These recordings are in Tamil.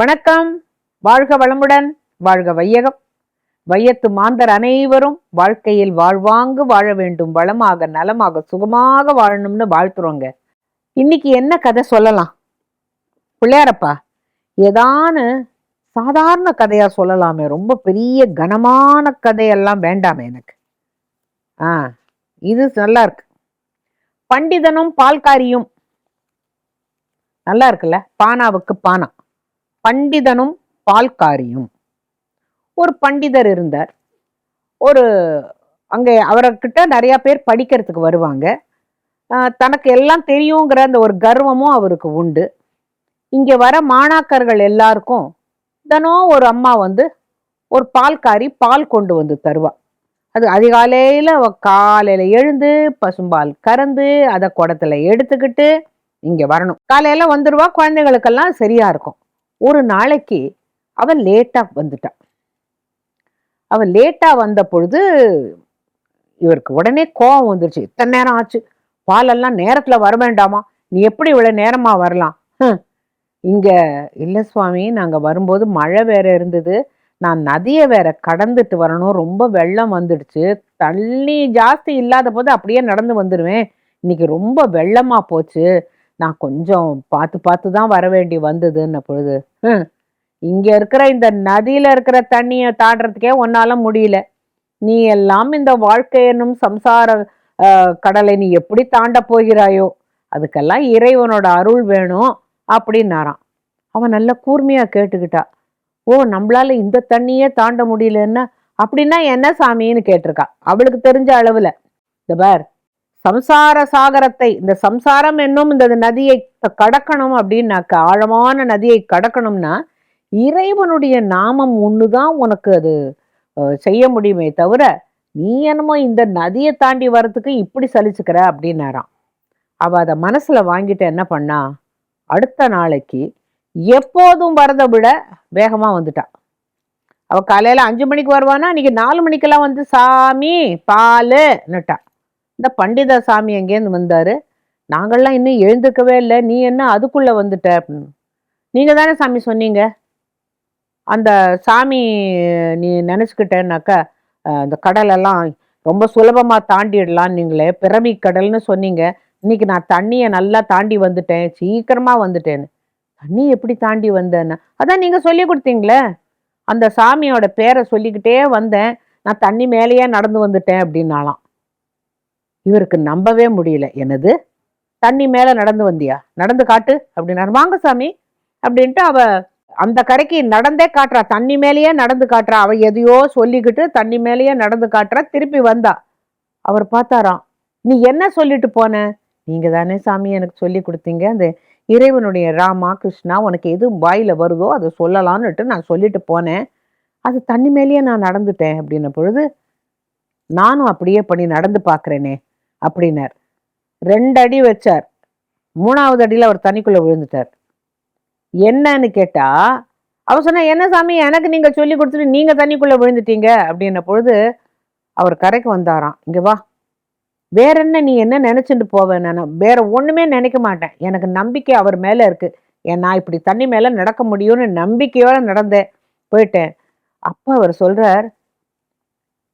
வணக்கம். வாழ்க வளமுடன் வாழ்க வையகம். வையத்து மாந்தர் அனைவரும் வாழ்க்கையில் வாழ்வாங்கு வாழ வேண்டும் வளமாக நலமாக சுகமாக வாழணும்னு வாழ்த்துறோங்க. இன்னைக்கு என்ன கதை சொல்லலாம்? பிள்ளையாரப்பா ஏதானு சாதாரண கதையா சொல்லலாமே ரொம்ப பெரிய கனமான கதையெல்லாம் வேண்டாமே எனக்கு. ஆ இது நல்லா இருக்கு. பண்டிதனும் பால்காரியும் நல்லா இருக்குல்ல? பானாவுக்கு பானா. பண்டிதனும் பால்காரியும். ஒரு பண்டிதர் இருந்தார். ஒரு அங்கே அவர்கிட்ட நிறையா பேர் படிக்கிறதுக்கு வருவாங்க. தனக்கு எல்லாம் தெரியுங்கிற அந்த ஒரு கர்வமும் அவருக்கு உண்டு. இங்கே வர மாணாக்கர்கள் எல்லாருக்கும் தினம் ஒரு அம்மா வந்து ஒரு பால்காரி பால் கொண்டு வந்து தருவா. அது அதிகாலையில் காலையில் எழுந்து பசும்பால் கறந்து அதை குடத்துல எடுத்துக்கிட்டு இங்கே வரணும். காலையில் வந்துடுவா குழந்தைகளுக்கெல்லாம் சரியாக இருக்கும். ஒரு நாளைக்கு அவன் லேட்டா வந்துட்டான். அவன் லேட்டா வந்த பொழுது இவருக்கு உடனே கோவம் வந்துருச்சு. இத்தனை நேரம் ஆச்சு. பாலெல்லாம் நேரத்துல வர வேண்டாமா? நீ எப்படி இவ்வளோ நேரமா வரலாம்? இங்கே இல்லை சுவாமி நாங்கள் வரும்போது மழை வேற இருந்தது. நான் நதியை வேற கடந்துட்டு வரணும். ரொம்ப வெள்ளம் வந்துடுச்சு. தண்ணி ஜாஸ்தி இல்லாத போது அப்படியே நடந்து வந்துடுவேன் இன்னைக்கு ரொம்ப வெள்ளமா போச்சு. நான் கொஞ்சம் பார்த்து பார்த்து தான் வர வேண்டி வந்ததுன்ன பொழுது இங்க இருக்கிற இந்த நதியில இருக்கிற தண்ணியை தாண்டறதுக்கே உன்னால முடியல. நீ எல்லாம் இந்த வாழ்க்கை என்னும் சம்சார கடலை நீ எப்படி தாண்ட போகிறாயோ அதுக்கெல்லாம் இறைவனோட அருள் வேணும் அப்படின்னாராம். அவன் நல்ல கூர்மையா கேட்டுக்கிட்டா. ஓ நம்மளால இந்த தண்ணியே தாண்ட முடியலன்னா அப்படின்னா என்ன சாமின்னு கேட்டிருக்கா. அவளுக்கு தெரிஞ்ச அளவுல. இந்த பார். சம்சார சாகரத்தை இந்த சம்சாரம் என்னும் இந்த நதியை கடக்கணும் அப்படின்னாக்க ஆழமான நதியை கடக்கணும்னா இறைவனுடைய நாமம் ஒண்ணுதான் உனக்கு அது செய்ய முடியுமே தவிர நீ என்னமோ இந்த நதியை தாண்டி வர்றதுக்கு இப்படி சலிச்சுக்கிற அப்படின்னாராம். அவ அதை மனசுல வாங்கிட்டு என்ன பண்ணா அடுத்த நாளைக்கு எப்போதும் வரதை விட வேகமா வந்துட்டா. அவ காலையில அஞ்சு மணிக்கு வருவானா இன்னைக்கு நாலு மணிக்கெல்லாம் வந்து சாமி பாலுன்னுட்டா. இந்த பண்டித சாமி எங்கேருந்து வந்தாரு? நாங்கள்லாம் இன்னும் எழுந்துக்கவே இல்லை. நீ என்ன அதுக்குள்ள வந்துட்ட? அப்படின்னு. நீங்க தானே சாமி சொன்னீங்க? அந்த சாமி நீ நினச்சிக்கிட்டேன்னாக்கா அந்த கடலெல்லாம் ரொம்ப சுலபமாக தாண்டிடலாம் நீங்களே பிறவி கடல்னு சொன்னீங்க. இன்னைக்கு நான் தண்ணியை நல்லா தாண்டி வந்துட்டேன். சீக்கிரமாக வந்துட்டேன்னு. தண்ணி எப்படி தாண்டி வந்தேன்னு? அதான் நீங்கள் சொல்லி கொடுத்தீங்களே. அந்த சாமியோட பேரை சொல்லிக்கிட்டே வந்தேன். நான் தண்ணி மேலேயே நடந்து வந்துட்டேன் அப்படின்னாலாம். இவருக்கு நம்பவே முடியல. என்னது? தண்ணி மேல நடந்து வந்தியா? நடந்து காட்டு அப்படின்னாரு. வாங்க சாமி அப்படின்ட்டு அவ அந்த கரைக்கு நடந்தே காட்டுறா. தண்ணி மேலேயே நடந்து காட்டுறா. அவ எதையோ சொல்லிக்கிட்டு தண்ணி மேலேயே நடந்து காட்டுறா. திருப்பி வந்தா. அவர் பார்த்தாராம். நீ என்ன சொல்லிட்டு போன? நீங்க தானே சாமி எனக்கு சொல்லி கொடுத்தீங்க. அந்த இறைவனுடைய ராமா கிருஷ்ணா உனக்கு எது வாயில வருதோ அதை சொல்லலான்னுட்டு நான் சொல்லிட்டு போனேன். அது தண்ணி மேலேயே நான் நடந்துட்டேன் அப்படின்ன பொழுது நானும் அப்படியே பண்ணி நடந்து பார்க்குறேனே. அப்படின்னார். ரெண்டு அடி வச்சார். மூணாவது அடியில் அவர் தனிக்குள்ளே விழுந்துட்டார். என்னன்னு கேட்டால் அவர் சொன்னால் என்ன சாமி எனக்கு நீங்கள் சொல்லி கொடுத்துட்டு நீங்கள் தனிக்குள்ளே விழுந்துட்டீங்க. அப்படின்ன பொழுது அவர் கரைக்கு வந்தாராம். இங்கே வா. வேற என்ன நீ என்ன நினச்சிட்டு போவேன் நான் வேற ஒன்றுமே நினைக்க மாட்டேன். எனக்கு நம்பிக்கை அவர் மேலே இருக்குது ஏன் நான் இப்படி தண்ணி மேலே நடக்க முடியும்னு நம்பிக்கையோடு நடந்தேன். போயிட்டேன். அப்போ அவர் சொல்கிறார்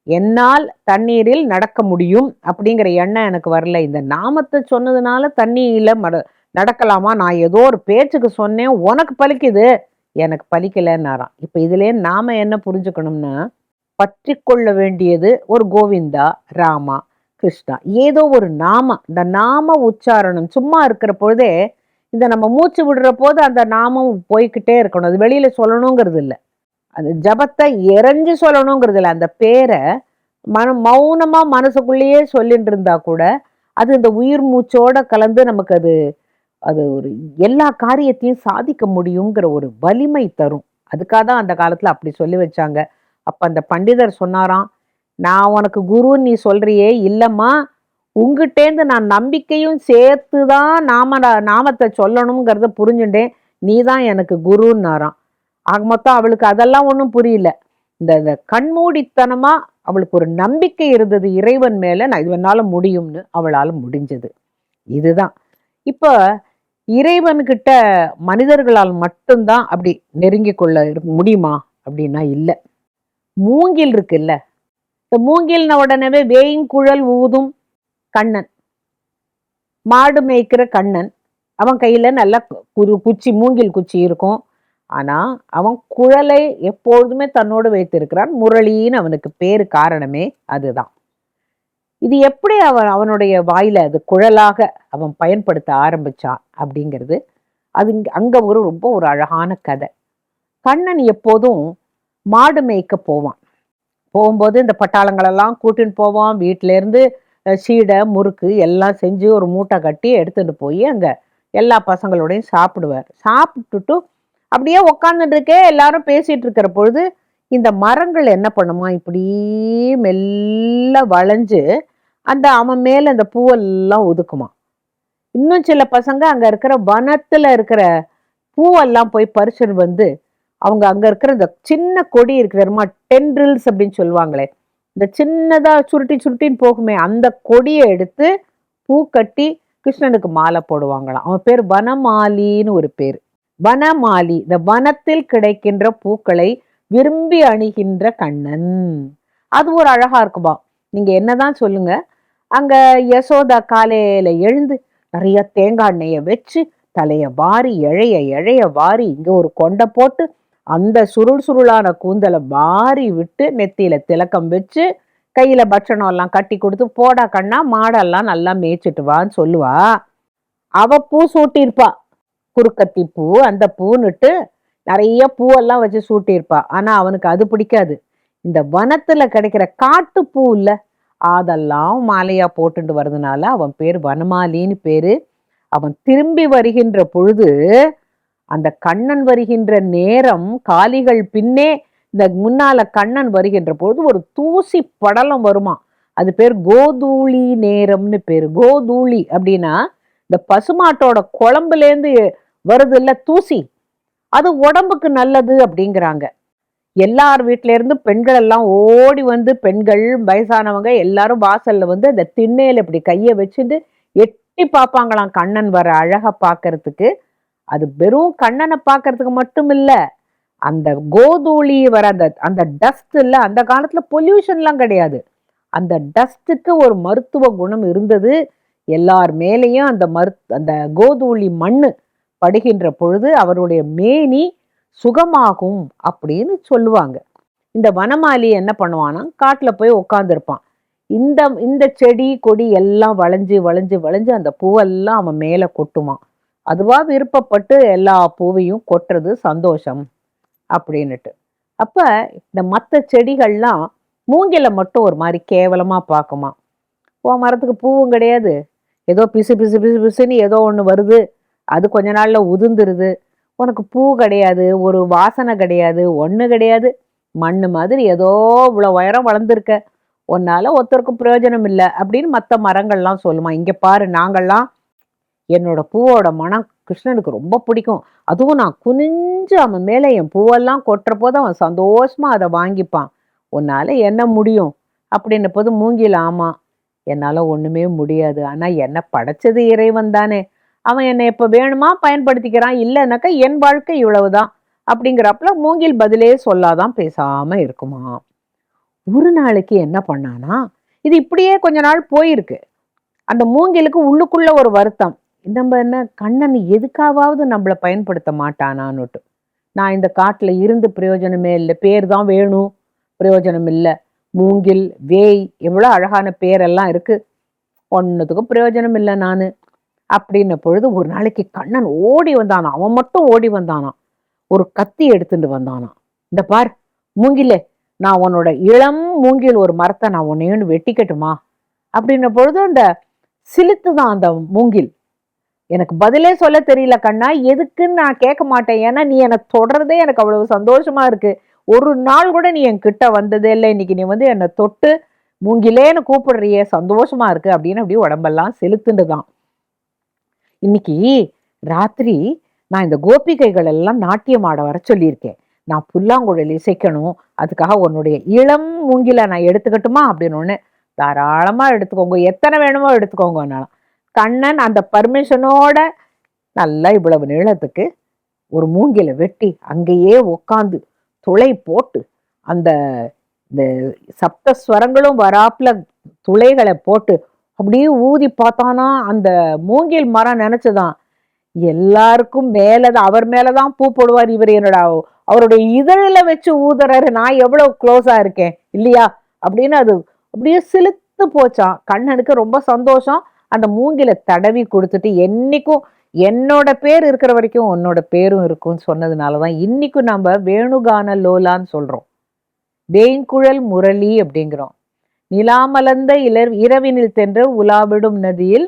என்னால் தண்ணீரில் நடக்க முடியும் அப்படிங்கிற எண்ணம் எனக்கு வரல. இந்த நாமத்தை சொன்னதுனால தண்ணியில் மட நடக்கலாமா? நான் ஏதோ ஒரு பேச்சுக்கு சொன்னேன். உனக்கு பலிக்குது. எனக்கு பலிக்கலைன்னாராம். இப்போ இதுலேயே நாம என்ன புரிஞ்சுக்கணும்னா பற்றி கொள்ள வேண்டியது ஒரு கோவிந்தா ராமா கிருஷ்ணா. ஏதோ ஒரு நாம இந்த நாம உச்சாரணம் சும்மா இருக்கிற பொழுதே இந்த நம்ம மூச்சு விடுற போது அந்த நாமம் போய்க்கிட்டே இருக்கணும். அது வெளியில சொல்லணுங்கிறது இல்லை. அந்த ஜபத்தை எரைஞ்சு சொல்லணுங்கிறது இல்லை அந்த பேரை மன மௌனமாக மனசுக்குள்ளேயே சொல்லிட்டு இருந்தா கூட அது இந்த உயிர் மூச்சோட கலந்து நமக்கு அது அது ஒரு எல்லா காரியத்தையும் சாதிக்க முடியுங்கிற ஒரு வலிமை தரும். அதுக்காக தான் அந்த காலத்தில் அப்படி சொல்லி வச்சாங்க. அப்போ அந்த பண்டிதர் சொன்னாராம் நான் உனக்கு குருன்னு நீ சொல்றியே இல்லைம்மா. உங்கிட்டேந்து நான் நம்பிக்கையும் சேர்த்து தான் நாம நாமத்தை சொல்லணுங்கிறத புரிஞ்சுட்டேன். நீ தான் எனக்கு குருன்னாராம். ஆக மொத்தம் அவளுக்கு அதெல்லாம் ஒன்றும் புரியல. இந்த இந்த கண்மூடித்தனமா அவளுக்கு ஒரு நம்பிக்கை இருந்தது இறைவன் மேல நான் இது என்னால முடியும்னு அவளால முடிஞ்சது. இதுதான். இப்போ இறைவன்கிட்ட மனிதர்களால் மட்டும்தான் அப்படி நெருங்கி கொள்ள முடியுமா? அப்படின்னா இல்லை. மூங்கில் இருக்குல்ல. இந்த மூங்கில்ன உடனே வேய்ங்குழல் ஊதும் கண்ணன். மாடு மேய்க்கிற கண்ணன். அவன் கையில நல்லா குரு குச்சி மூங்கில் குச்சி இருக்கும். ஆனால் அவன் குழலை எப்பொழுதுமே தன்னோடு வைத்திருக்கிறான். முரளின்னு அவனுக்கு பேர் காரணமே அதுதான். இது எப்படி அவன் அவனுடைய வாயில அது குழலாக அவன் பயன்படுத்த ஆரம்பிச்சான் அப்படிங்கிறது அது அங்கே ஒரு ரொம்ப ஒரு அழகான கதை. கண்ணன் எப்போதும் மாடு மேய்க்க போவான். போகும்போது இந்த பட்டாளங்களெல்லாம் கூட்டின்னு போவான். வீட்டிலேருந்து சீடை முறுக்கு எல்லாம் செஞ்சு ஒரு மூட்டை கட்டி எடுத்துகிட்டு போய் அங்கே எல்லா பசங்களோடையும் சாப்பிடுவார். சாப்பிட்டுட்டு அப்படியே உக்காந்துட்டு இருக்கே எல்லாரும் பேசிட்டு இருக்கிற பொழுது இந்த மரங்கள் என்ன பண்ணுமா? இப்படி மெல்ல வளைஞ்சு அந்த அவன் மேல அந்த பூவெல்லாம் ஒதுக்குமா? இன்னும் சில பசங்க அங்க இருக்கிற வனத்துல இருக்கிற பூவெல்லாம் போய் பறிச்சுட்டு வந்து அவங்க அங்க இருக்கிற இந்த சின்ன கொடி இருக்கு தெரியுமா? டென்ட்ரில்ஸ் அப்படின்னு சொல்லுவாங்களே. இந்த சின்னதா சுருட்டி சுருட்டின்னு போகுமே அந்த கொடியை எடுத்து பூ கட்டி கிருஷ்ணனுக்கு மாலை போடுவாங்களாம். அவன் பேர் வனமாலின்னு ஒரு பேர். வனமாலி இந்த வனத்தில் கிடைக்கின்ற பூக்களை விரும்பி அணிகின்ற கண்ணன். அது ஒரு அழகா இருக்குமா? நீங்க என்னதான் சொல்லுங்க. அங்க யசோதா காலையில எழுந்து நிறைய தேங்காய் எண்ணெயை வச்சு தலைய வாரி இழைய இழைய வாரி இங்க ஒரு கொண்டை போட்டு அந்த சுருள் சுருளான கூந்தலை வாரி விட்டு நெத்தியில திலக்கம் வச்சு கையில பட்சணம் எல்லாம் கட்டி கொடுத்து போடா கண்ணா மாடெல்லாம் நல்லா மேய்ச்சிட்டு வான்னு சொல்லுவா. அவ பூ சூட்டியிருப்பா. குறுக்கத்தி பூ அந்த பூன்னுட்டு நிறைய பூவெல்லாம் வச்சு சூட்டியிருப்பா. ஆனா அவனுக்கு அது பிடிக்காது. இந்த வனத்துல கிடைக்கிற காட்டு பூ இல்ல அதெல்லாம் மாலையா போட்டுட்டு வர்றதுனால அவன் பேர் வனமாலின்னு பேரு. அவன் திரும்பி வருகின்ற பொழுது அந்த கண்ணன் வருகின்ற நேரம் காலிகள் பின்னே இந்த முன்னால கண்ணன் வருகின்ற பொழுது ஒரு தூசி படலம் வருமா. அது பேர் கோதூளி நேரம்னு பேரு. கோதூளி அப்படின்னா இந்த பசுமாட்டோட குழம்புலேருந்து வருது இல்ல தூசி. அது உடம்புக்கு நல்லது அப்படிங்கிறாங்க. எல்லார் வீட்டிலேருந்து இருந்து பெண்கள் எல்லாம் ஓடி வந்து பெண்கள் வயசானவங்க எல்லாரும் வாசல்ல வந்து அந்த திண்ணையில இப்படி கையை வச்சுட்டு எட்டி பார்ப்பாங்களாம் கண்ணன் வர அழகை பார்க்கறதுக்கு. அது வெறும் கண்ணனை பார்க்கறதுக்கு மட்டும் இல்லை அந்த கோதூளி வர அந்த அந்த டஸ்ட் இல்லை அந்த காலத்தில் பொல்யூஷன்லாம் கிடையாது. அந்த டஸ்ட்டுக்கு ஒரு மருத்துவ குணம் இருந்தது. எல்லார் மேலேயும் அந்த மரு அந்த கோதூளி மண்ணு படுகின்ற பொழுது அவருடைய மேனி சுகமாகும் அப்படின்னு சொல்லுவாங்க. இந்த வனமாலி என்ன பண்ணுவான்னா காட்டுல போய் உட்காந்துருப்பான் இந்த இந்த செடி கொடி எல்லாம் வளைஞ்சு வளைஞ்சு வளைஞ்சு அந்த பூவெல்லாம் அவன் மேல கொட்டுமான் அதுவா விருப்பப்பட்டு எல்லா பூவையும் கொட்டுறது சந்தோஷம் அப்படின்னுட்டு. அப்ப இந்த மற்ற செடிகள்லாம் மூங்கில மட்டும் ஒரு மாதிரி கேவலமா பார்க்குமா உன் மரத்துக்கு பூவும் கிடையாது. ஏதோ பிசு பிசு பிசு பிசுன்னு ஏதோ ஒன்று வருது. அது கொஞ்ச நாள்ல உதிர்ந்துருது. உனக்கு பூ கிடையாது ஒரு வாசனை கிடையாது ஒன்று கிடையாது. மண்ணு மாதிரி ஏதோ இவ்வளோ உயரம் வளர்ந்துருக்க. உன்னால ஒருத்தருக்கும் பிரயோஜனம் இல்லை அப்படின்னு மற்ற மரங்கள்லாம் சொல்லுமா. இங்கே பாரு நாங்கள்லாம் என்னோட பூவோட மனம் கிருஷ்ணனுக்கு ரொம்ப பிடிக்கும். அதுவும் நான் குனிஞ்சு அவன் மேலே என் பூவெல்லாம் கொட்டுற போது அவன் சந்தோஷமாக அதை வாங்கிப்பான். உன்னால் என்ன முடியும்? அப்படின்ன போது மூங்கில் என்னால் ஒன்றுமே முடியாது. ஆனால் என்னை படைச்சது இறைவன் தானே. அவன் என்னை இப்போ வேணுமா பயன்படுத்திக்கிறான் இல்லைனாக்கா என் வாழ்க்கை இவ்வளவுதான் அப்படிங்கிறப்பல மூங்கில் பதிலே சொல்லாதான் பேசாம இருக்குமா? ஒரு நாளைக்கு என்ன பண்ணானா இது இப்படியே கொஞ்ச நாள் போயிருக்கு. அந்த மூங்கிலுக்கு உள்ளுக்குள்ள ஒரு வருத்தம். நம்ம என்ன கண்ணன் எதுக்காவது நம்மளை பயன்படுத்த மாட்டானான்னுட்டு. நான் இந்த காட்டில் இருந்து பிரயோஜனமே இல்லை. பேர் தான் வேணும் பிரயோஜனம் இல்லை. மூங்கில் வேய் எவ்வளோ அழகான பேரெல்லாம் இருக்குது ஒன்றுத்துக்கும் பிரயோஜனம் இல்லை நான். அப்படின்ன பொழுது ஒரு நாளைக்கு கண்ணன் ஓடி வந்தானா? அவன் மட்டும் ஓடி வந்தானா? ஒரு கத்தி எடுத்துட்டு வந்தானா? இந்த பார் மூங்கிலே நான் உன்னோட இளம் மூங்கில் ஒரு மரத்தை நான் உன்னையுன்னு வெட்டிக்கட்டுமா? அப்படின்ன பொழுது அந்த சிலுத்து தான் அந்த மூங்கில். எனக்கு பதிலே சொல்ல தெரியல கண்ணா எதுக்குன்னு நான் கேட்க மாட்டேன். ஏன்னா நீ என்னை தொடர்றதே எனக்கு அவ்வளவு சந்தோஷமா இருக்கு. ஒரு நாள் கூட நீ என் கிட்ட வந்ததே இல்லை. இன்னைக்கு நீ வந்து என்னை தொட்டு மூங்கிலேன்னு கூப்பிடுறியே சந்தோஷமா இருக்கு அப்படின்னு அப்படியே உடம்பெல்லாம் செலுத்துண்டு தான் இன்னைக்கு ராத்திரி நான் இந்த கோபிகைகள் எல்லாம் நாட்டியம் ஆட வர சொல்லியிருக்கேன். நான் புல்லாங்குழல் இசைக்கணும் அதுக்காக உன்னுடைய இளம் மூங்கில நான் எடுத்துக்கட்டுமா அப்படின்னு ஒன்று தாராளமாக எடுத்துக்கோங்க எத்தனை வேணுமோ எடுத்துக்கோங்கனாலும் கண்ணன் அந்த பர்மிஷனோட நல்லா இவ்வளவு நீளத்துக்கு ஒரு மூங்கில வெட்டி அங்கேயே உக்காந்து துளை போட்டு அந்த இந்த சப்த ஸ்வரங்களும் வராப்புல துளைகளை போட்டு அப்படியே ஊதி பார்த்தானா? அந்த மூங்கில் மரம் நினச்சிதான். எல்லாருக்கும் மேலதான் அவர் மேலே தான் பூ போடுவார் இவர் என்னோட அவருடைய இதழில் வச்சு ஊதுறாரு நான் எவ்வளோ க்ளோஸாக இருக்கேன் இல்லையா? அப்படின்னு அது அப்படியே சிலுத்து போச்சான் கண்ணனுக்கு ரொம்ப சந்தோஷம். அந்த மூங்கில தடவி கொடுத்துட்டு என்னைக்கும் என்னோட பேர் இருக்கிற வரைக்கும் உன்னோட பேரும் இருக்கும்னு சொன்னதுனால தான் இன்னைக்கும் நம்ம வேணுகான லோலான்னு சொல்கிறோம் வேங்குழல் முரளி அப்படிங்கிறோம். நிலாமலர்ந்த இளர் இரவினில் தென்று உலாவிடும் நதியில்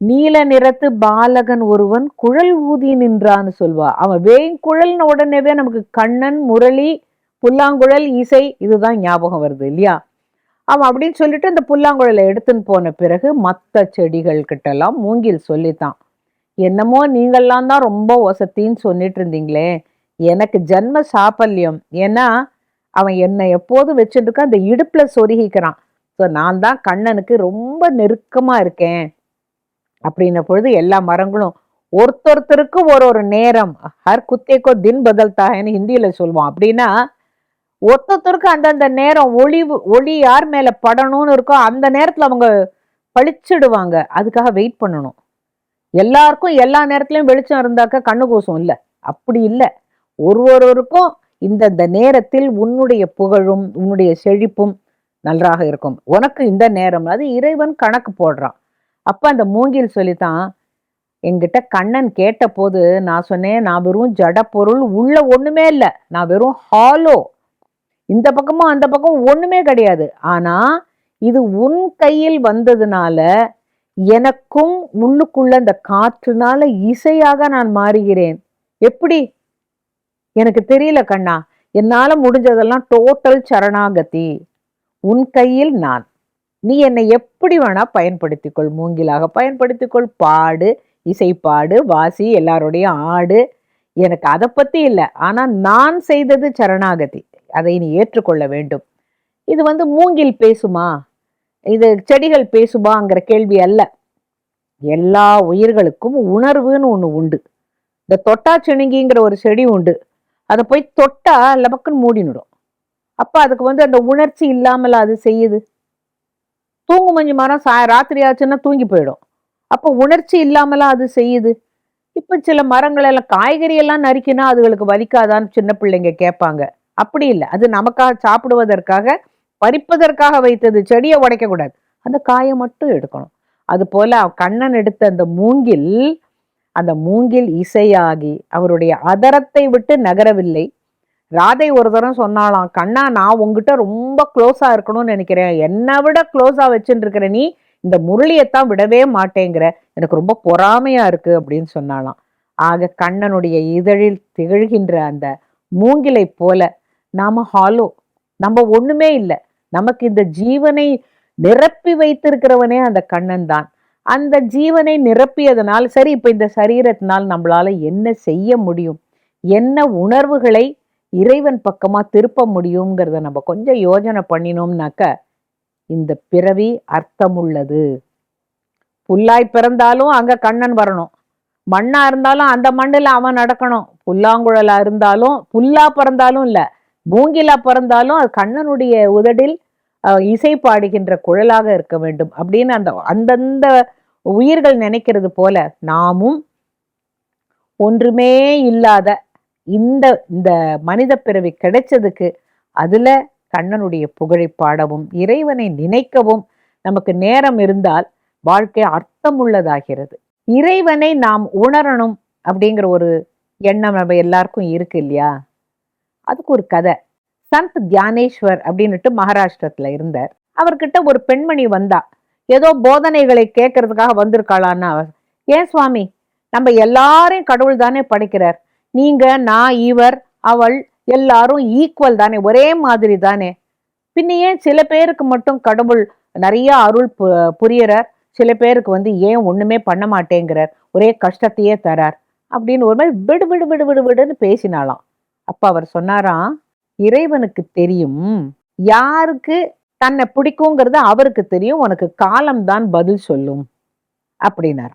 நீல நிறத்து பாலகன் ஒருவன் குழல் ஊதி நின்றான்னு சொல்வா. அவன் வேங்குழல்னு உடனேவே நமக்கு கண்ணன் முரளி புல்லாங்குழல் இசை இதுதான் ஞாபகம் வருது இல்லையா? அவன் அப்படின்னு சொல்லிட்டு அந்த புல்லாங்குழலை எடுத்துன்னு போன பிறகு மற்ற செடிகள் கிட்டலாம் மூங்கில் சொல்லித்தான். என்னமோ நீங்கள்லாம் தான் ரொம்ப ஒசத்தின்னு சொல்லிட்டு இருந்தீங்களே எனக்கு ஜன்ம சாபல்யம். ஏன்னா அவன் என்னை எப்போதும் வச்சுட்டு அந்த இடுப்புல சொருகிக்கிறான். ஸோ நான் தான் கண்ணனுக்கு ரொம்ப நெருக்கமா இருக்கேன். அப்படின்ன பொழுது எல்லா மரங்களும் ஒருத்தொருத்தருக்கு ஒரு ஒரு நேரம் ஹர் குத்தேக்கோ தின் பதல்தாகன்னு ஹிந்தியில சொல்லுவான். அப்படின்னா ஒருத்தொருத்தருக்கு அந்தந்த நேரம் ஒளி ஒளி யார் மேல படணும்னு இருக்கோ அந்த நேரத்துல அவங்க பழிச்சிடுவாங்க. அதுக்காக வெயிட் பண்ணணும். எல்லாருக்கும் எல்லா நேரத்துலயும் வெளிச்சம் இருந்தாக்க கண்ணு கூசம் இல்லை. அப்படி இல்லை. ஒரு ஒருவருக்கும் இந்தந்த நேரத்தில் உன்னுடைய புகழும் உன்னுடைய செழிப்பும் நன்றாக இருக்கும். உனக்கு இந்த நேரம் அது இறைவன் கணக்கு போடுறான். அப்ப அந்த மூங்கில் சொல்லித்தான் என்கிட்ட கண்ணன் கேட்ட போது நான் சொன்னேன் நான் வெறும் ஜட பொருள் உள்ள ஒண்ணுமே இல்லை நான் வெறும் ஹாலோ. இந்த பக்கமும் அந்த பக்கம் ஒண்ணுமே கிடையாது. ஆனா இது உன் கையில் வந்ததுனால எனக்கும் உள்ளுக்குள்ள அந்த காற்றுனால இசையாக நான் மாறுகிறேன். எப்படி? எனக்கு தெரியல கண்ணா. என்னால் முடிஞ்சதெல்லாம் டோட்டல் சரணாகதி உன் கையில் நான். நீ என்னை எப்படி வேணா பயன்படுத்திக்கொள். மூங்கிலாக பயன்படுத்திக்கொள். பாடு இசைப்பாடு வாசி எல்லாருடைய ஆடு. எனக்கு அதை பற்றி இல்லை. ஆனால் நான் செய்தது சரணாகதி அதை நீ ஏற்றுக்கொள்ள வேண்டும். இது வந்து மூங்கில் பேசுமா? இது செடிகள் பேசுமாங்கிற கேள்வி அல்ல. எல்லா உயிர்களுக்கும் உணர்வுன்னு ஒன்று உண்டு. இந்த தொட்டா சிணுங்கிங்கிற ஒரு செடி உண்டு. அதை போய் தொட்டா லபக்குன்னு மூடினுடும். அப்போ அதுக்கு வந்து அந்த உணர்ச்சி இல்லாமல் அது செய்யுது. தூங்கு மஞ்சு மரம் சா ராத்திரி ஆச்சுன்னா தூங்கி போயிடும். அப்போ உணர்ச்சி இல்லாமலாம் அது செய்யுது. இப்போ சில மரங்கள் எல்லாம் காய்கறி எல்லாம் நறுக்கினா அதுகளுக்கு வலிக்காதான்னு சின்ன பிள்ளைங்க கேட்பாங்க. அப்படி இல்லை. அது நமக்காக சாப்பிடுவதற்காக பறிப்பதற்காக வைத்தது. செடியை உடைக்க கூடாது அந்த காயை மட்டும் எடுக்கணும். அது போல கண்ணன் எடுத்த அந்த மூங்கில் அந்த மூங்கில் இசையாகி அவருடைய அதரத்தை விட்டு நகரவில்லை. ராதை ஒரு தரம் சொன்னாலாம் கண்ணா நான் உங்ககிட்ட ரொம்ப க்ளோஸாக இருக்கணும்னு நினைக்கிறேன். என்னை விட க்ளோஸாக வச்சுட்டு இருக்கிற நீ இந்த முரளியைத்தான் விடவே மாட்டேங்கிற. எனக்கு ரொம்ப பொறாமையாக இருக்கு அப்படின்னு சொன்னாலாம் ஆக கண்ணனுடைய இதழில் திகழ்கின்ற அந்த மூங்கிலை போல நாம ஹாலோ நம்ம ஒண்ணுமே இல்லை. நமக்கு இந்த ஜீவனை நிரப்பி வைத்திருக்கிறவனே அந்த கண்ணன் தான் அந்த ஜீவனை நிரப்பியதனால் சரி இப்போ இந்த சரீரத்தினால் நம்மளால என்ன செய்ய முடியும்? என்ன உணர்வுகளை இறைவன் பக்கமாக திருப்ப முடியுங்கிறத நம்ம கொஞ்சம் யோஜனை பண்ணினோம்னாக்க இந்த பிறவி அர்த்தமுள்ளது. புல்லாய் பிறந்தாலும் அங்கே கண்ணன் வரணும். மண்ணாக இருந்தாலும் அந்த மண்ணில் அவன் நடக்கணும். புல்லாங்குழலா இருந்தாலும் புல்லா பிறந்தாலும் இல்லை. மூங்கிலா பிறந்தாலும் அது கண்ணனுடைய உதடில் இசை பாடுகின்ற குழலாக இருக்க வேண்டும் அப்படின்னு அந்த அந்தந்த உயிர்கள் நினைக்கிறது போல நாமும் ஒன்றுமே இல்லாத இந்த இந்த மனித பிறவி கிடைச்சதுக்கு அதுல கண்ணனுடைய புகழை பாடவும் இறைவனை நினைக்கவும் நமக்கு நேரம் இருந்தால் வாழ்க்கை அர்த்தமுள்ளதாகிறது. இறைவனை நாம் உணரணும் அப்படிங்கிற ஒரு எண்ணம் நம்ம எல்லாருக்கும் இருக்கு இல்லையா? அதுக்கு ஒரு கதை. சந்த் தியானேஸ்வர் அப்படின்னுட்டு மகாராஷ்டிரத்துல இருந்தார். அவர்கிட்ட ஒரு பெண்மணி வந்தா ஏதோ போதனைகளை கேட்கறதுக்காக வந்திருக்காளான்னா ஏன் சுவாமி நம்ம எல்லாரையும் கடவுள் தானே படைக்கிறார். நீங்க நான் இவர் அவள் எல்லாரும் ஈக்குவல் தானே ஒரே மாதிரி தானே. பின்ன ஏன் சில பேருக்கு மட்டும் கடவுள் நிறைய அருள் புரியறார்? சில பேருக்கு வந்து ஏன் ஒண்ணுமே பண்ண மாட்டேங்கிறார்? ஒரே கஷ்டத்தையே தரார். அப்படின்னு ஒரு மாதிரி விடு விடு விடு விடு விடுன்னு பேசினாலாம் அப்ப அவர் சொன்னாராம் இறைவனுக்கு தெரியும். யாருக்கு தன்னை பிடிக்குங்கிறது அவருக்கு தெரியும். உனக்கு காலம்தான் பதில் சொல்லும். அப்படின்னார்.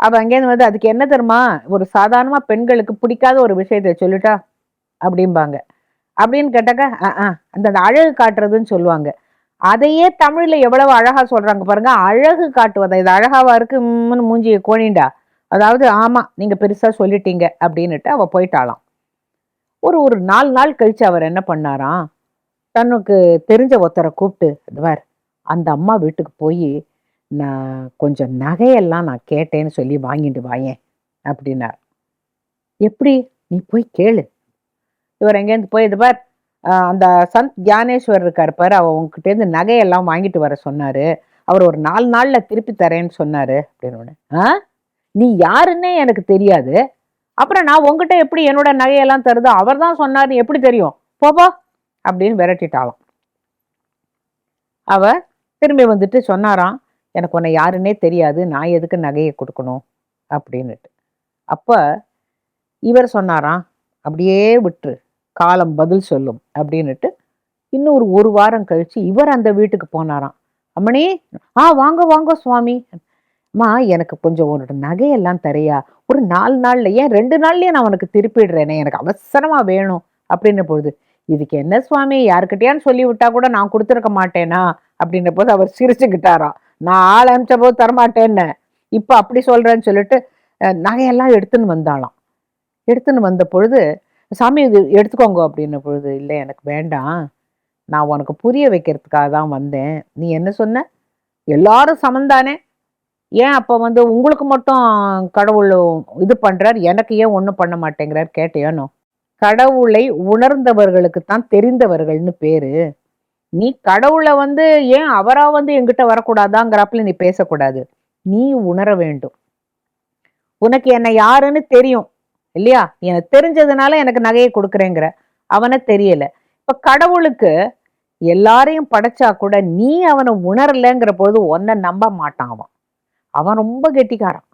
அவ அங்கேருந்து வந்து அதுக்கு என்ன தெரியுமா? ஒரு சாதாரணமா பெண்களுக்கு பிடிக்காத ஒரு விஷயத்த சொல்லிட்டா? அப்படிம்பாங்க. அப்படின்னு கேட்டாக்கா ஆ அந்த அந்த அழகு காட்டுறதுன்னு சொல்லுவாங்க. அதையே தமிழ்ல எவ்வளவு அழகா சொல்றாங்க பாருங்க. அழகு காட்டுவதா இது அழகாவா இருக்கு மூஞ்சியை கோணிண்டா? அதாவது ஆமா நீங்க பெருசா சொல்லிட்டீங்க அப்படின்னுட்டு அவ போயிட்டாளாம். ஒரு ஒரு நாலு நாள் கழிச்சு அவர் என்ன பண்ணாராம் தனக்கு தெரிஞ்ச ஒருத்தரை கூப்பிட்டு "இது அந்த அம்மா வீட்டுக்கு போய் நான் கொஞ்சம் நகையெல்லாம் நான் கேட்டேன்னு சொல்லி வாங்கிட்டு வாயேன் அப்படின்னார். எப்படி? நீ போய் கேளு. இவர் எங்கேருந்து போய் இது பார் அந்த சந்த் தியானேஸ்வர் இருக்கார் பாரு அவர் உங்ககிட்டேருந்து நகையெல்லாம் வாங்கிட்டு வர சொன்னார். அவர் ஒரு நாலு நாளில் திருப்பி தரேன்னு சொன்னார் அப்படின்னு ஆ? நீ யாருன்னே எனக்கு தெரியாது. அப்புறம் நான் உங்ககிட்ட எப்படி என்னோட நகையெல்லாம் தருது? அவர் தான் சொன்னார்னு எப்படி தெரியும்? போப்போ அப்படின்னு விரட்டிட்டாளாம். அவ திரும்பி வந்துட்டு சொன்னாராம் எனக்கு உன்னை யாருன்னே தெரியாது. நான் எதுக்கு நகையை கொடுக்கணும்? அப்படின்னுட்டு. அப்ப இவர் சொன்னாராம் அப்படியே விட்டுரு. காலம் பதில் சொல்லும். அப்படின்னுட்டு இன்னும் ஒரு ஒரு வாரம் கழிச்சு இவர் அந்த வீட்டுக்கு போனாராம். அம்மணி ஆ வாங்க வாங்க சுவாமி. அம்மா எனக்கு கொஞ்சம் உன்னோட நகையெல்லாம் தரையா. ஒரு நாலு நாள்ல ஏன் ரெண்டு நாள்லயே நான் உனக்கு திருப்பிடுறேனே. எனக்கு அவசரமா வேணும் அப்படின்ன பொழுது இதுக்கு என்ன சுவாமி? யாருக்கிட்டையான்னு சொல்லி விட்டா கூட நான் கொடுத்துருக்க மாட்டேனா? அப்படின்ற போது அவர் சிரிச்சுக்கிட்டாராம். நான் ஆள் அனுப்பிச்ச போது தரமாட்டேன்னு. இப்போ அப்படி சொல்றேன்னு சொல்லிட்டு நகையெல்லாம் எடுத்துன்னு வந்தாலாம் எடுத்துன்னு வந்த பொழுது சாமி இது எடுத்துக்கோங்க அப்படின்ன பொழுது இல்லை எனக்கு வேண்டாம். நான் உனக்கு புரிய வைக்கிறதுக்காக தான் வந்தேன். நீ என்ன சொன்ன? எல்லாரும் சமந்தானே? ஏன் அப்போ வந்து உங்களுக்கு மட்டும் கடவுள் இது பண்ணுறார் எனக்கு ஏன் ஒன்றும் பண்ண மாட்டேங்கிறார்? கேட்டேனோ கடவுளை உணர்ந்தவர்களுக்கு தான் தெரிந்தவர்கள்னு பேர். நீ கடவுளை வந்து ஏன் அவராக வந்து என்கிட்ட வரக்கூடாதாங்கிறாப்புல நீ பேசக்கூடாது. நீ உணர வேண்டும். உனக்கு என்னை யாருன்னு தெரியும் இல்லையா? எனக்கு தெரிஞ்சதுனால எனக்கு நகையை கொடுக்குறேங்கிற. அவனை தெரியல. இப்போ கடவுளுக்கு எல்லாரையும் படைச்சா கூட நீ அவனை உணரலைங்கிற பொழுது உன்னை நம்ப மாட்டான் அவன். அவன் ரொம்ப கெட்டிக்காரன்.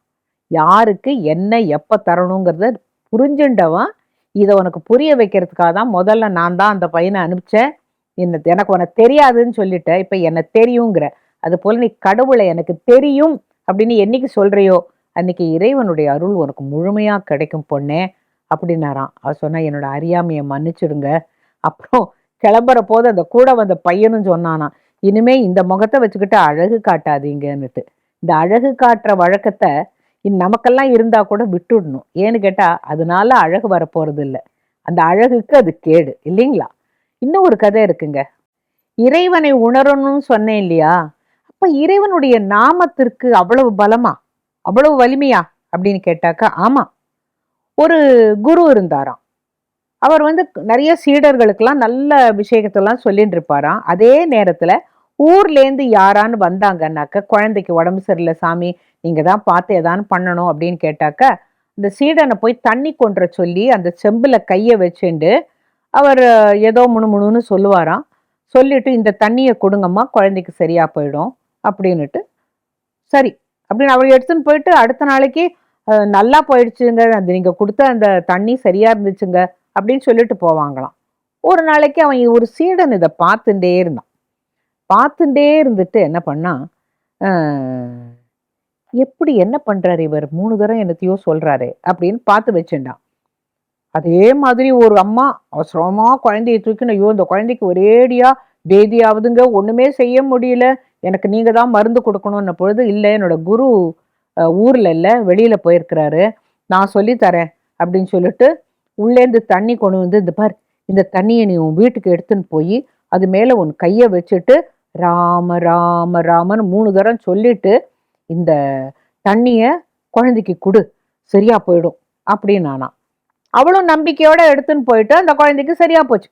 யாருக்கு என்ன எப்போ தரணுங்கிறத புரிஞ்சுண்டவன். இதை உனக்கு புரிய வைக்கிறதுக்காக தான் முதல்ல நான் தான் அந்த பையனை அனுப்பிச்சேன். என்ன எனக்கு உனக்கு தெரியாதுன்னு சொல்லிட்டு இப்போ என்ன தெரியுங்கிற. அது போல் நீ கடவுளை எனக்கு தெரியும் அப்படின்னு என்னைக்கு சொல்கிறியோ அன்னைக்கு இறைவனுடைய அருள் உனக்கு முழுமையாக கிடைக்கும் பொண்ணே அப்படின்னாராம். அவர் சொன்னால் என்னோட அறியாமையை மன்னிச்சிடுங்க. அப்புறம் கிளம்புற போது அந்த கூட வந்த பையனும் சொன்னானாம் இனிமே இந்த முகத்தை வச்சுக்கிட்டு அழகு காட்டாதீங்கன்னுட்டு. இந்த அழகு காட்டுற வழக்கத்தை நமக்கெல்லாம் இருந்தா கூட விட்டுடணும். ஏன்னு கேட்டா அதனால அழகு வரப்போறது இல்லை அந்த அழகுக்கு அது கேடு இல்லைங்களா? இன்னும் ஒரு கதை இருக்குங்க. இறைவனை உணரணும்னு சொன்னேன் இல்லையா? அப்ப இறைவனுடைய நாமத்திற்கு அவ்வளவு பலமா? அவ்வளவு வலிமையா? அப்படின்னு கேட்டாக்கா ஆமா. ஒரு குரு இருந்தாராம். அவர் வந்து நிறைய சீடர்களுக்கெல்லாம் நல்ல விஷயத்தெல்லாம் சொல்லிட்டு இருப்பாராம் அதே நேரத்துல ஊர்லேருந்து யாரான்னு வந்தாங்கன்னாக்க குழந்தைக்கு உடம்பு சரியில்லை சாமி நீங்கள் தான் பார்த்து எதான்னு பண்ணணும் அப்படின்னு கேட்டாக்க இந்த சீடனை போய் தண்ணி கொன்ற சொல்லி அந்த செம்பில் கையை வச்சுண்டு அவர் ஏதோ முணுமுணுன்னு சொல்லுவாராம். சொல்லிட்டு இந்த தண்ணியை கொடுங்கம்மா குழந்தைக்கு சரியாக போயிடும் அப்படின்னுட்டு. சரி அப்படின்னு அவர் எடுத்துன்னு போயிட்டு அடுத்த நாளைக்கு நல்லா போயிடுச்சுங்க அந்த நீங்கள் கொடுத்த அந்த தண்ணி சரியாக இருந்துச்சுங்க அப்படின்னு சொல்லிட்டு போவாங்களாம். ஒரு நாளைக்கு அவன் ஒரு சீடன் இதை பார்த்துட்டே இருந்தான். பார்த்துட்டே இருந்துட்டு என்ன பண்ணா எப்படி என்ன பண்ணுறாரு இவர்? மூணு தடவை என்னத்தையோ சொல்கிறாரு அப்படின்னு பார்த்து வச்சுட்டான் அதே மாதிரி ஒரு அம்மா அவசரமாக குழந்தைய தூக்கின ஐயோ இந்த குழந்தைக்கு ஒரேடியா பேதியாவதுங்க ஒன்றுமே செய்ய முடியல. எனக்கு நீங்கள் தான் மருந்து கொடுக்கணும்ன பொழுது இல்லை என்னோட குரு ஊரில் இல்லை வெளியில் போயிருக்கிறாரு. நான் சொல்லித்தரேன் அப்படின்னு சொல்லிட்டு உள்ளேருந்து தண்ணி கொண்டு வந்து இந்த பார் இந்த தண்ணியை நீ உன் வீட்டுக்கு எடுத்துன்னு போய் அது மேலே உன் கையை வச்சுட்டு ராம ராம ராமன்னு மூணு தரம் சொல்லிட்டு இந்த தண்ணியை குழந்தைக்கு கொடு. சரியா போயிடும் அப்படின்னு அவளும் நம்பிக்கையோட எடுத்துன்னு போயிட்டு அந்த குழந்தைக்கு சரியா போச்சு.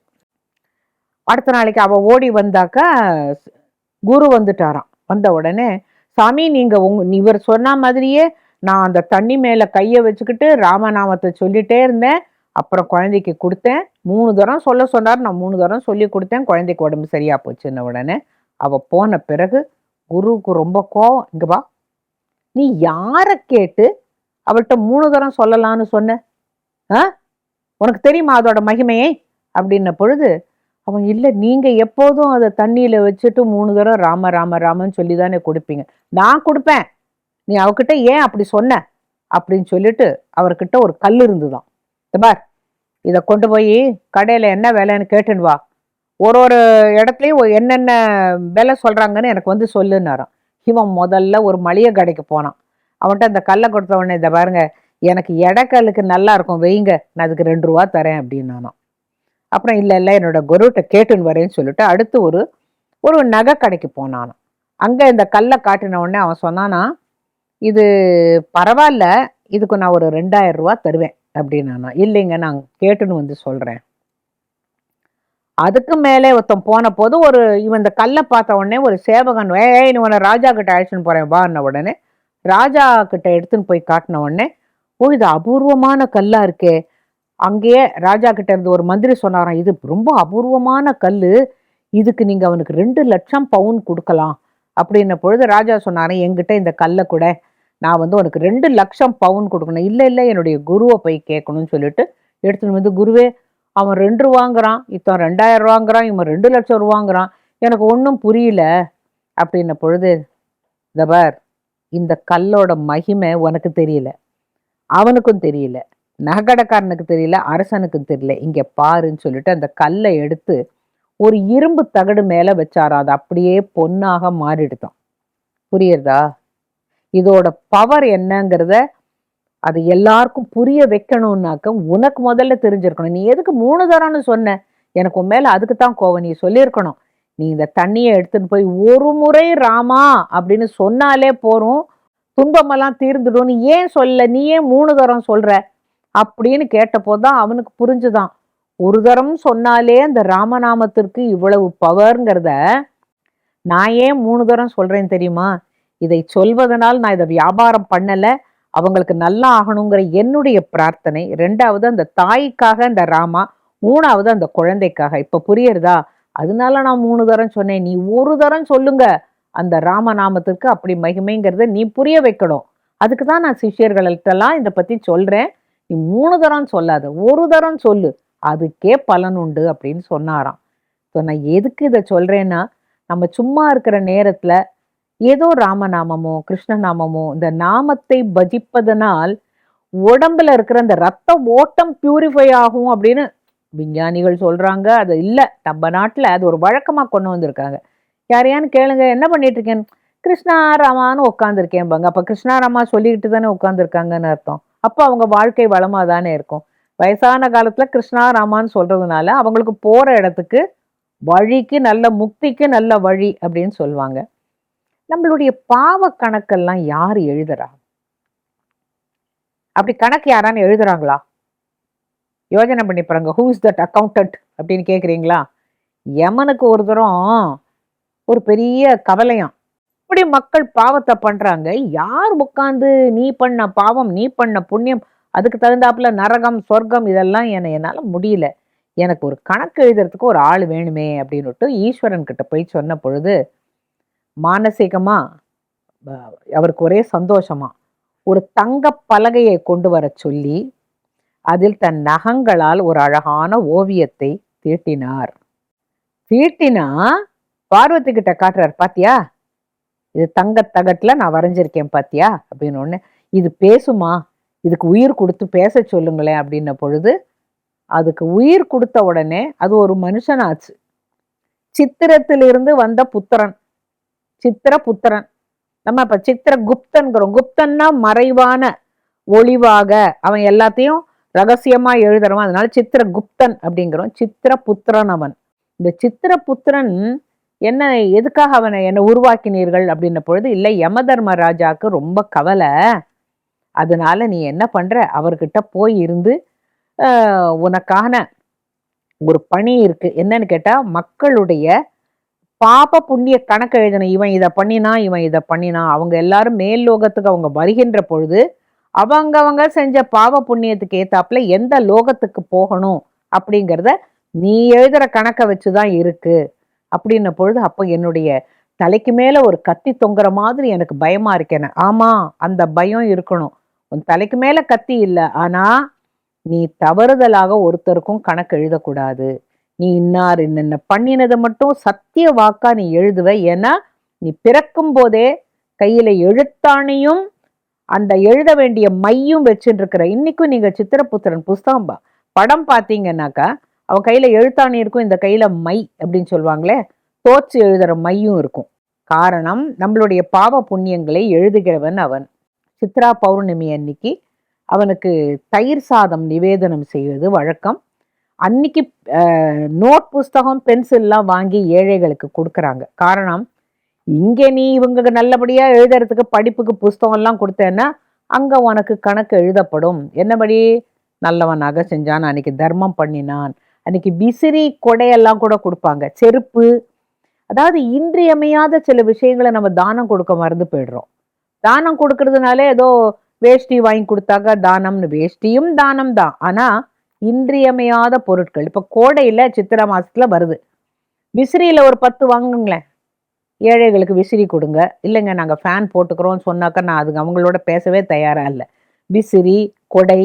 அடுத்த நாளைக்கு அவள் ஓடி வந்தாக்கா குரு வந்துட்டாராம். வந்த உடனே சாமி நீங்கள் உங் இவர் சொன்ன மாதிரியே நான் அந்த தண்ணி மேலே கையை வச்சுக்கிட்டு ராமநாமத்தை சொல்லிட்டே இருந்தேன். அப்புறம் குழந்தைக்கு கொடுத்தேன். மூணு தரம் சொல்ல சொன்னார். நான் மூணு தரம் சொல்லி கொடுத்தேன். குழந்தைக்கு உடம்பு சரியா போச்சுன்ன உடனே அவ போன பிறகு குருவுக்கு ரொம்ப கோவம். இங்க வா. நீ யாரை கேட்டு அவள்கிட்ட மூணு தரம் சொல்லலான்னு சொன்ன? ஆ? உனக்கு தெரியுமா அதோட மகிமையை? அப்படின்ன பொழுது அவன் இல்லை நீங்கள் எப்போதும் அதை தண்ணியில் வச்சுட்டு மூணு தரம் ராம ராம ராமன்னு சொல்லி தானே கொடுப்பீங்க. நான் கொடுப்பேன். நீ அவகிட்ட ஏன் அப்படி சொன்ன? அப்படின்னு சொல்லிட்டு அவர்கிட்ட ஒரு கல் இருந்துதான். இந்த பார். இதை கொண்டு போய் கடையில் என்ன வேலைன்னு கேட்டுன்னு வா. ஒரு ஒரு இடத்துலையும் என்னென்ன விலை சொல்கிறாங்கன்னு எனக்கு வந்து சொல்லுன்னாராம். இவன் முதல்ல ஒரு மளிகை கடைக்கு போனான். அவன்கிட்ட அந்த கல்லை கொடுத்த உடனே இதை பாருங்க எனக்கு இடக்கல்லுக்கு நல்லா இருக்கும் வெயிங்க நான் அதுக்கு ரெண்டு ரூபா தரேன் அப்படின்னு அப்புறம் இல்லை இல்லை என்னோட குருகிட்ட கேட்டுன்னு வரேன்னு சொல்லிட்டு அடுத்து ஒரு ஒரு நகை கடைக்கு போனானாம். அங்கே இந்த கல்லை காட்டின உடனே அவன் சொன்னானா இது பரவாயில்ல இதுக்கு நான் ஒரு ரெண்டாயிரம் ரூபா தருவேன் அப்படின்னா இல்லைங்க நான் கேட்டுன்னு வந்து சொல்கிறேன் அதுக்கு மேலே ஒருத்தன் போன போது ஒரு இவன் இந்த கல்லை பார்த்த உடனே ஒரு சேவகன் ஏய் நீ உன்னை ராஜா கிட்ட அழைச்சின்னு போறேன் உடனே ராஜா கிட்ட எடுத்துன்னு போய் காட்டின உடனே ஓ இது அபூர்வமான கல்லா இருக்கே. அங்கேயே ராஜா கிட்ட இருந்து ஒரு மந்திரி சொன்னாராம் இது ரொம்ப அபூர்வமான கல் இதுக்கு நீங்க அவனுக்கு ரெண்டு லட்சம் பவுன் கொடுக்கலாம். அப்படின்ன பொழுது ராஜா சொன்னாரன் என்கிட்ட இந்த கல்லை கூட நான் வந்து உனக்கு ரெண்டு லட்சம் பவுன் கொடுக்கணும் இல்லை இல்லை என்னுடைய குருவை போய் கேட்கணும்னு சொல்லிட்டு எடுத்துன்னு வந்து குருவே அவன் ரெண்டு ரூபாங்கிறான் இத்தன் ரெண்டாயிரம் ரூபாங்கிறான் இவன் ரெண்டு லட்சம் ரூபாங்கிறான் எனக்கு ஒன்றும் புரியல. அப்படின்ன பொழுது தபார் இந்த கல்லோட மகிமை உனக்கு தெரியல. அவனுக்கும் தெரியல. நகடக்காரனுக்கு தெரியல அரசனுக்கும் தெரியல. இங்கே பாருன்னு சொல்லிட்டு அந்த கல்லை எடுத்து ஒரு இரும்பு தகடு மேலே வச்சாரா. அது அப்படியே பொன்னாக மாறிடுதான். புரியுறதா? இதோட பவர் என்னங்கிறத அது எல்லாருக்கும் புரிய வைக்கணும்னாக்க உனக்கு முதல்ல தெரிஞ்சிருக்கணும். நீ எதுக்கு மூணு தரம்னு சொன்ன? எனக்கு உன் மேலே அதுக்கு தான் கோவம். நீ சொல்லியிருக்கணும். நீ இந்த தண்ணியை எடுத்துன்னு போய் ஒரு முறை ராமா அப்படின்னு சொன்னாலே போறோம் துன்பமெல்லாம் தீர்ந்துடும். நீ ஏன் சொல்ல நீ ஏன் மூணு தரம் சொல்ற? அப்படின்னு கேட்டபோது தான் அவனுக்கு புரிஞ்சுதான். ஒரு தரம் சொன்னாலே அந்த ராமநாமத்திற்கு இவ்வளவு பவர்ங்கிறத நான் ஏன் மூணு தரம் சொல்றேன் தெரியுமா? இதை சொல்வதனால் நான் இதை வியாபாரம் பண்ணலை. அவங்களுக்கு நல்லா ஆகணுங்கிற என்னுடைய பிரார்த்தனை. ரெண்டாவது அந்த தாய்க்காக அந்த ராமா மூணாவது அந்த குழந்தைக்காக. இப்ப புரியுறதா? அதனால நான் மூணு தரம் சொன்னேன். நீ ஒரு தரம் சொல்லுங்க. அந்த ராமநாமத்திற்கு அப்படி மகிமைங்கிறத நீ புரிய வைக்கணும். அதுக்கு தான் நான் சிஷியர்கள்ட்டெல்லாம் இதை பத்தி சொல்றேன். நீ மூணு தரம் சொல்லாத. ஒரு தரம் சொல்லு. அதுக்கே பலன் உண்டு அப்படின்னு சொன்னாராம். ஸோ நான் எதுக்கு இதை சொல்றேன்னா நம்ம சும்மா இருக்கிற நேரத்துல ஏதோ ராமநாமமோ கிருஷ்ணநாமமோ இந்த நாமத்தை பஜிப்பதனால் உடம்புல இருக்கிற அந்த ரத்த ஓட்டம் பியூரிஃபை ஆகும் அப்படின்னு விஞ்ஞானிகள் சொல்றாங்க. அது இல்லை. நம்ம நாட்டில் அது ஒரு வழக்கமாக கொண்டு வந்திருக்காங்க. யாரையான்னு கேளுங்க. என்ன பண்ணிட்டு இருக்கேன்? கிருஷ்ணா ராமான்னு உட்காந்துருக்கேன்பாங்க அப்போ கிருஷ்ணா ராமா சொல்லிக்கிட்டு தானே உட்காந்துருக்காங்கன்னு அர்த்தம். அப்போ அவங்க வாழ்க்கை வளமா தானே இருக்கும். வயசான காலத்தில் கிருஷ்ணா ராமான்னு சொல்றதுனால அவங்களுக்கு போகிற இடத்துக்கு வழிக்கு நல்ல முக்திக்கு நல்ல வழி அப்படின்னு சொல்லுவாங்க. நம்மளுடைய பாவ கணக்கெல்லாம் யார் எழுதுறா? அப்படி கணக்கு யாரான்னு எழுதுறாங்களா? யோஜனை பண்ணி பாருங்க. ஹூ இஸ் தட் அக்கௌண்டன்ட் அப்படின்னு கேட்குறீங்களா யமனுக்கு ஒரு தரம் ஒரு பெரிய கவலையாம். இப்படி மக்கள் பாவத்தை பண்றாங்க. யார் உட்காந்து நீ பண்ண பாவம் நீ பண்ண புண்ணியம் அதுக்கு தகுந்தாப்புல நரகம் சொர்க்கம் இதெல்லாம் என்னை என்னால் முடியல. எனக்கு ஒரு கணக்கு எழுதுறதுக்கு ஒரு ஆள் வேணுமே அப்படின்னுட்டு ஈஸ்வரன் கிட்ட போய் சொன்ன பொழுது மானசீகமாக அவருக்கு ஒரே சந்தோஷமா. ஒரு தங்க பலகையை கொண்டு வர சொல்லி அதில் தன் நகங்களால் ஒரு அழகான ஓவியத்தை தீட்டினார். தீட்டினா பார்வதி கிட்ட காட்டுறார் பாத்தியா இது தங்க தகட்டுல நான் வரைஞ்சிருக்கேன் பாத்தியா? அப்படின்னு ஒன்று இது பேசுமா இதுக்கு உயிர் கொடுத்து பேச சொல்லுங்களேன் அப்படின்ன பொழுது அதுக்கு உயிர் கொடுத்த உடனே அது ஒரு மனுஷனாச்சு. சித்திரத்திலிருந்து வந்த புத்திரன் சித்திர புத்திரன் நம்ம இப்போ சித்திர குப்தன்கிறோம் குப்தன்னா மறைவான ஒளிவாக அவன் எல்லாத்தையும் ரகசியமா எழுதுறவன். அதனால சித்திர குப்தன் அப்படிங்கிறோம் சித்திர புத்திரன் அவன். இந்த சித்திர புத்திரன் என்ன எதுக்காக அவனை என்னை உருவாக்கினீர்கள் அப்படின்ன பொழுது இல்லை யமதர்மராஜாக்கு ரொம்ப கவலை. அதனால நீ என்ன பண்ற? அவர்கிட்ட போய் இருந்து உனக்கான ஒரு பணி இருக்கு. என்னன்னு கேட்டால் மக்களுடைய பாப புண்ணிய கணக்கு எழுதின இவன் இதை பண்ணினா இவன் இதை பண்ணினா அவங்க எல்லாரும் மேல் லோகத்துக்கு அவங்க வருகின்ற பொழுது அவங்கவங்க செஞ்ச பாவ புண்ணியத்துக்கு ஏத்தாப்புல எந்த லோகத்துக்கு போகணும் அப்படிங்கிறத நீ எழுதுற கணக்கை வச்சுதான் இருக்கு. அப்படின்ன பொழுது அப்போ என்னுடைய தலைக்கு மேல ஒரு கத்தி தொங்குற மாதிரி எனக்கு பயமா இருக்கேன்னு ஆமா அந்த பயம் இருக்கணும். உன் தலைக்கு மேல கத்தி இல்லை. ஆனா நீ தவறுதலாக ஒருத்தருக்கும் கணக்கு எழுதக்கூடாது. நீ இன்னார் என்னென்ன பண்ணினதை மட்டும் சத்திய வாக்கா நீ எழுதுவ. ஏன்னா நீ பிறக்கும் போதே கையில எழுத்தாணியும் அந்த எழுத வேண்டிய மையும் வச்சுட்டு இருக்கிற இன்னைக்கும் நீங்க சித்திரபுத்திரன் புஸ்தகம் படம் பார்த்தீங்கன்னாக்கா அவன் கையில எழுத்தாணி இருக்கும் இந்த கையில மை அப்படின்னு சொல்லுவாங்களே தோச்சு எழுதுற மையும் இருக்கும். காரணம் நம்மளுடைய பாவ புண்ணியங்களை எழுதுகிறவன் அவன். சித்ரா பௌர்ணமி அன்னைக்கு அவனுக்கு தயிர் சாதம் நிவேதனம் செய்வது வழக்கம். அன்னைக்கு நோட் புஸ்தகம் பென்சில்லாம் வாங்கி ஏழைகளுக்கு கொடுக்குறாங்க. காரணம் இங்கே நீ இவங்க நல்லபடியா எழுதுறதுக்கு படிப்புக்கு புஸ்தகம்லாம் கொடுத்தேன்னா அங்க உனக்கு கணக்கு எழுதப்படும். என்னபடி? நல்லவனாக செஞ்சான் அன்னைக்கு தர்மம் பண்ணினான். அன்னைக்கு விசிறி கொடையெல்லாம் கூட கொடுப்பாங்க. செருப்பு. அதாவது இன்றியமையாத சில விஷயங்களை நம்ம தானம் கொடுக்க மறந்து போயிடுறோம். தானம் கொடுக்கறதுனால ஏதோ வேஷ்டி வாங்கி கொடுத்தாக்கா தானம்னு. வேஷ்டியும் தானம் தான் ஆனா இன்றியமையாத பொருட்கள். இப்போ கோடையில் சித்திரை மாதத்தில் வருது. விசிறியில் ஒரு பத்து வாங்குங்களேன். ஏழைகளுக்கு விசிறி கொடுங்க. இல்லைங்க நாங்கள் ஃபேன் போட்டுக்கிறோம்னு சொன்னாக்கா நான் அதுங்க அவங்களோட பேசவே தயாராக இல்லை. விசிறி கொடை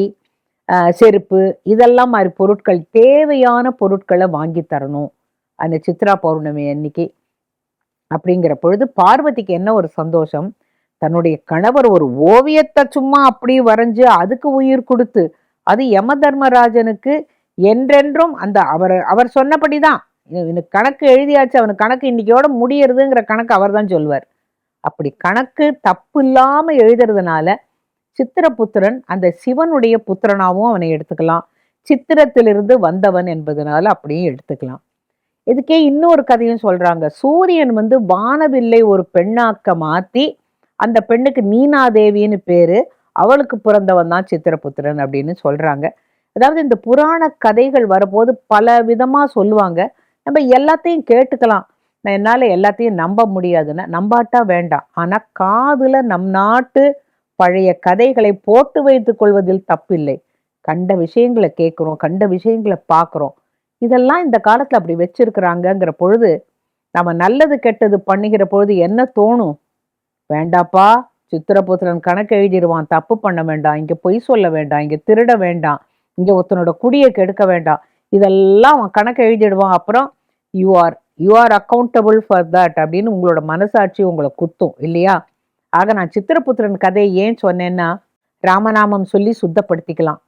செருப்பு இதெல்லாம் மாதிரி பொருட்கள் தேவையான பொருட்களை வாங்கி தரணும். அந்த சித்ரா பௌர்ணமி அன்னைக்கு. அப்படிங்கிற பொழுது பார்வதிக்கு என்ன ஒரு சந்தோஷம்? தன்னுடைய கணவர் ஒரு ஓவியத்தை சும்மா அப்படி வரைஞ்சு அதுக்கு உயிர் கொடுத்து அது யம தர்மராஜனுக்கு என்றென்றும் அந்த அவர் அவர் சொன்னபடிதான். இவனுக்கு கணக்கு எழுதியாச்சு அவனுக்கு கணக்கு இன்னைக்கோட முடியறதுங்கிற கணக்கு அவர் தான் சொல்வார். அப்படி கணக்கு தப்பு இல்லாமல் எழுதுறதுனால சித்திரபுத்திரன் அந்த சிவனுடைய புத்திரனாகவும் அவனை எடுத்துக்கலாம். சித்திரத்திலிருந்து வந்தவன் என்பதனால அப்படியும் எடுத்துக்கலாம். இதுக்கே இன்னொரு கதையும் சொல்றாங்க. சூரியன் வந்து வானவில்லை ஒரு பெண்ணாக்க மாத்தி அந்த பெண்ணுக்கு நீனாதேவின்னு பேரு. அவளுக்கு பிறந்தவன் தான் சித்திரபுத்திரன் அப்படின்னு சொல்றாங்க. அதாவது இந்த புராண கதைகள் வரும்போது பல விதமா சொல்லுவாங்க. நம்ம எல்லாத்தையும் கேட்டுக்கலாம். நான் என்னால எல்லாத்தையும் நம்ப முடியாதுன்னா நம்பாட்டா வேண்டாம். ஆனா காதுல நம் நாட்டு பழைய கதைகளை போட்டு வைத்து கொள்வதில் தப்பில்லை. கண்ட விஷயங்களை கேட்குறோம் கண்ட விஷயங்களை பார்க்குறோம். இதெல்லாம் இந்த காலத்துல அப்படி வச்சிருக்கிறாங்கங்கிற பொழுது நம்ம நல்லது கெட்டது பண்ணுகிற பொழுது என்ன தோணும்? வேண்டாப்பா சித்திரபுத்திரன் கணக்கு எழுதிடுவான் தப்பு பண்ண வேண்டாம் இங்கே பொய் சொல்ல வேண்டாம் இங்கே திருட வேண்டாம் இங்கே ஒருத்தனோட குடியை கெடுக்க வேண்டாம் இதெல்லாம் அவன் கணக்கு எழுதிடுவான். அப்புறம் you are you are accountable for that அப்படின்னு உங்களோட மனசாட்சி உங்களை குத்தும் இல்லையா? ஆக நான் சித்திரபுத்திரன் கதையை ஏன் சொன்னேன்னா ராமநாமம் சொல்லி சுத்தப்படுத்திக்கலாம்.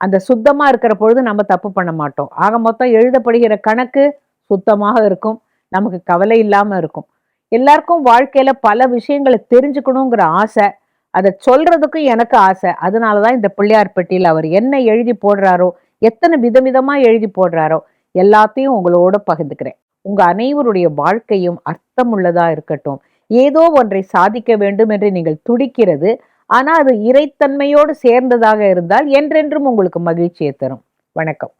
அந்த சுத்தமாக இருக்கிற பொழுது நம்ம தப்பு பண்ண மாட்டோம். ஆக மொத்தம் எழுதப்படுகிற கணக்கு சுத்தமாக இருக்கும் நமக்கு கவலை இல்லாமல் இருக்கும். எல்லாருக்கும் வாழ்க்கையில பல விஷயங்களை தெரிஞ்சுக்கணுங்கிற ஆசை. அதை சொல்றதுக்கும் எனக்கு ஆசை. அதனாலதான் இந்த பிள்ளையார் பெட்டியில் அவர் என்ன எழுதி போடுறாரோ எத்தனை விதவிதமா எழுதி போடுறாரோ எல்லாத்தையும் உங்களோட பகிர்ந்துக்கிறேன். உங்க அனைவருடைய வாழ்க்கையும் அர்த்தமுள்ளதா இருக்கட்டும். ஏதோ ஒன்றை சாதிக்க வேண்டும் என்று நீங்கள் துடிக்கிறது. ஆனா அது இறைத்தன்மையோடு சேர்ந்ததாக இருந்தால் என்றென்றும் உங்களுக்கு மகிழ்ச்சியை தரும். வணக்கம்.